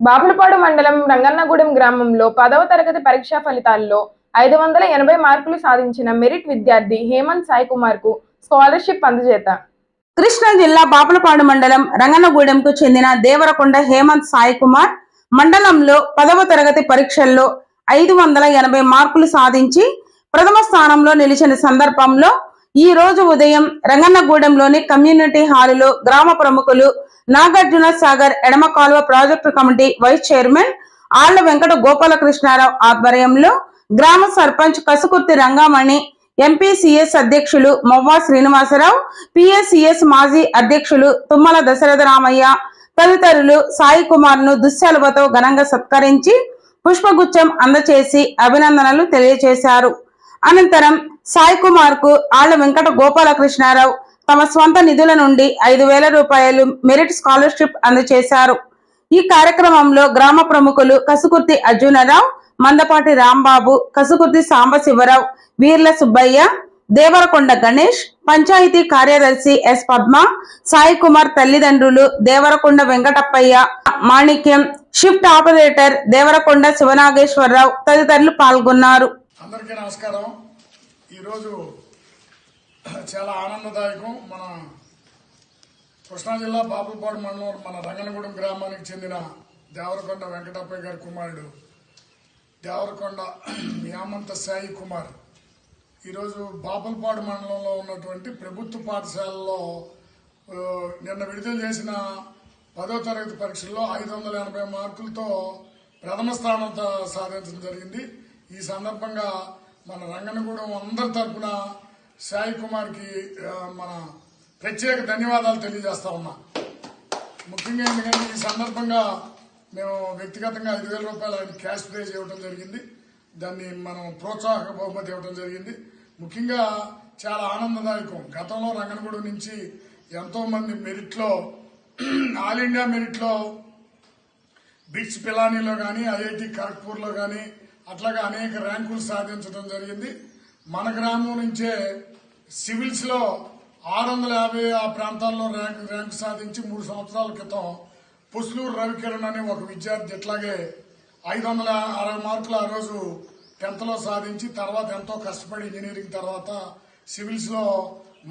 బాపులపాడు మండలం రంగన్నగూడెం గ్రామంలో పదవ తరగతి పరీక్షా ఫలితాల్లో ఐదు వందల ఎనభై మార్కులు సాధించిన మెరిట్ విద్యార్థి హేమంత్ సాయి కుమార్కు స్కాలర్షిప్ అందజేత. కృష్ణా జిల్లా బాపులపాడు మండలం రంగన్నగూడెంకు చెందిన దేవరకొండ హేమంత్ సాయి కుమార్ మండలంలో పదవ తరగతి పరీక్షల్లో ఐదు వందల ఎనభై మార్కులు సాధించి ప్రథమ స్థానంలో నిలిచిన సందర్భంలో ఈ రోజు ఉదయం రంగన్నగూడెంలోని కమ్యూనిటీ హాలులో గ్రామ ప్రముఖులు నాగార్జున సాగర్ ఎడమ కాలువ ప్రాజెక్టు కమిటీ వైస్ చైర్మన్ ఆళ్ళ వెంకట గోపాలకృష్ణారావు ఆధ్వర్యంలో గ్రామ సర్పంచ్ కసుకుర్తి రంగామణి ఎంపీసీఎస్ అధ్యక్షులు మొవ్వా శ్రీనివాసరావు పిఎస్సిఎస్ మాజీ అధ్యక్షులు తుమ్మల దశరథ రామయ్య తదితరులు సాయి కుమార్ను దుశ్శలభతో ఘనంగా సత్కరించి పుష్పగుచ్చం అందచేసి అభినందనలు తెలియజేశారు అనంతరం సాయి కుమార్కు ఆళ్ళ వెంకట గోపాలకృష్ణారావు తమ స్వంత నిధుల నుండి ఐదు వేల రూపాయలు మెరిట్ స్కాలర్షిప్ అందజేశారు ఈ కార్యక్రమంలో గ్రామ ప్రముఖులు కసుకుర్తి అర్జునరావు మందపాటి రాంబాబు కసుకుర్తి సాంబశివరావు వీర్ల సుబ్బయ్య దేవరకొండ గణేష్ పంచాయతీ కార్యదర్శి ఎస్ పద్మ సాయి కుమార్ తల్లిదండ్రులు దేవరకొండ వెంకటప్పయ్య మాణిక్యం షిఫ్ట్ ఆపరేటర్ దేవరకొండ శివనాగేశ్వరరావు తదితరులు పాల్గొన్నారు. అందరికీ నమస్కారం. ఈరోజు చాలా ఆనందదాయకం. మన కృష్ణా జిల్లా బాపులపాడు మండలం మన రంగనగూడెం గ్రామానికి చెందిన దేవరకొండ వెంకటప్పయ్య గారి కుమారుడు దేవరకొండ యామంత సాయి కుమార్. ఈరోజు బాపులపాడు మండలంలో ఉన్నటువంటి ప్రభుత్వ పాఠశాలలో నిన్న విడుదల చేసిన పదో తరగతి పరీక్షల్లో ఐదు వందల ఎనభై మార్కులతో ప్రథమ స్థానం సాధించడం జరిగింది. ఈ సందర్భంగా మన రంగనగూడెం అందరి తరఫున సాయి కుమార్కి మన ప్రత్యేక ధన్యవాదాలు తెలియజేస్తా ఉన్నా. ముఖ్యంగా ఎందుకంటే ఈ సందర్భంగా మేము వ్యక్తిగతంగా ఐదు వేల రూపాయలు ఆయన క్యాష్ ప్రైజ్ ఇవ్వడం జరిగింది. దాన్ని మనం ప్రోత్సాహక బహుమతి ఇవ్వడం జరిగింది. ముఖ్యంగా చాలా ఆనందదాయకం. గతంలో రంగనగూడెం నుంచి ఎంతో మంది మెరిట్లో ఆల్ ఇండియా మెరిట్లో బిట్స్ పిలానీలో కానీ ఐఐటి ఖరగ్పూర్లో కానీ అట్లాగా అనేక ర్యాంకులు సాధించడం జరిగింది. మన గ్రామం నుంచే సివిల్స్లో ఆరు వందల యాభై ఆ ప్రాంతాల్లో ర్యాంక్ ర్యాంక్ సాధించి మూడు సంవత్సరాల క్రితం పుస్లూరు రవికిరణ్ అనే ఒక విద్యార్థి ఇట్లాగే ఐదు వందల అరవై మార్కులు ఆ రోజు టెన్త్లో సాధించి తర్వాత ఎంతో కష్టపడి ఇంజనీరింగ్ తర్వాత సివిల్స్లో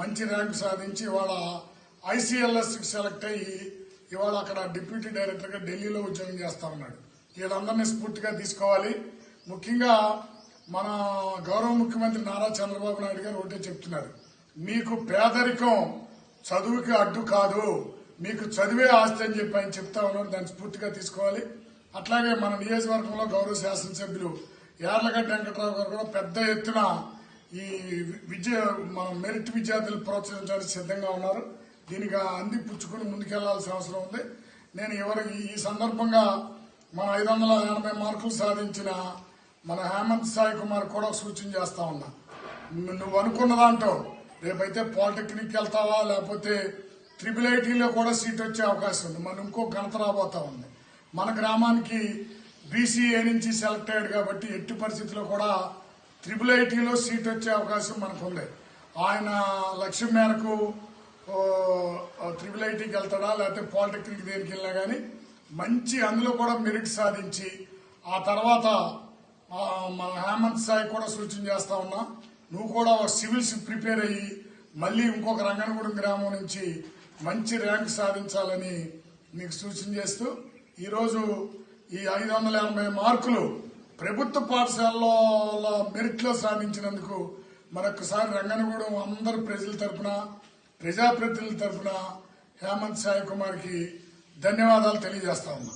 మంచి ర్యాంక్ సాధించి ఇవాళ ఐసీఎల్ఎస్ సెలెక్ట్ అయ్యి ఇవాళ అక్కడ డిప్యూటీ డైరెక్టర్గా ఢిల్లీలో ఉద్యోగం చేస్తా ఉన్నాడు. వీళ్ళందరినీ స్ఫూర్తిగా తీసుకోవాలి. ముఖ్యంగా మన గౌరవ ముఖ్యమంత్రి నారా చంద్రబాబు నాయుడు గారు ఒకటే చెప్తున్నారు. మీకు పేదరికం చదువుకి అడ్డు కాదు. మీకు చదివే ఆస్తి అని చెప్పి ఆయన చెప్తా ఉన్నారు. దాన్ని స్ఫూర్తిగా తీసుకోవాలి. అట్లాగే మన నియోజకవర్గంలో గౌరవ శాసనసభ్యులు యార్లగడ్డ వెంకట్రావు గారు కూడా పెద్ద ఎత్తున ఈ విద్య మన మెరిట్ విద్యార్థులు ప్రోత్సహించడానికి సిద్ధంగా ఉన్నారు. దీనికి అంది పుచ్చుకుని ముందుకెళ్ళాల్సిన అవసరం ఉంది. నేను ఎవరికి ఈ సందర్భంగా మన ఐదు వందల ఎనభై మార్కులు సాధించిన మన హేమంత్ సాయి కుమార్ కూడా సూచన చేస్తా ఉన్నా. నువ్వు అనుకున్న దాంట్లో రేపైతే పాలిటెక్నిక్ వెళ్తావా? లేకపోతే ట్రిపుల్ ఐటీలో కూడా సీట్ వచ్చే అవకాశం ఉంది. మనం ఇంకో ఘనత రాబోతా ఉంది. మన గ్రామానికి బీసీఏ నుంచి సెలెక్ట్ అయ్యాడు కాబట్టి ఎట్టి పరిస్థితుల్లో కూడా ట్రిపుల్ ఐటీలో సీట్ వచ్చే అవకాశం మనకు ఉంది ఆయన లక్ష్యం మేరకు ట్రిపుల్ ఐటీకి వెళ్తాడా? లేకపోతే పాలిటెక్నిక్ దేనికి వెళ్ళినా కానీ మంచి అందులో కూడా మెరిట్ సాధించి ఆ తర్వాత మన హేమంత్ సాయి కూడా సూచన చేస్తా ఉన్నా. నువ్వు కూడా సివిల్స్ ప్రిపేర్ అయ్యి మళ్ళీ ఇంకొక రంగనగూడెం గ్రామం నుంచి మంచి ర్యాంక్ సాధించాలని నీకు సూచన చేస్తూ ఈరోజు ఈ ఐదు వందల ఎనభై మార్కులు ప్రభుత్వ పాఠశాలలో మెరిట్లో సాధించినందుకు మరొకసారి రంగనగూడెం అందరు ప్రజల తరపున ప్రజాప్రతినిధుల తరఫున హేమంత్ సాయి కుమార్కి ధన్యవాదాలు తెలియజేస్తా ఉన్నా.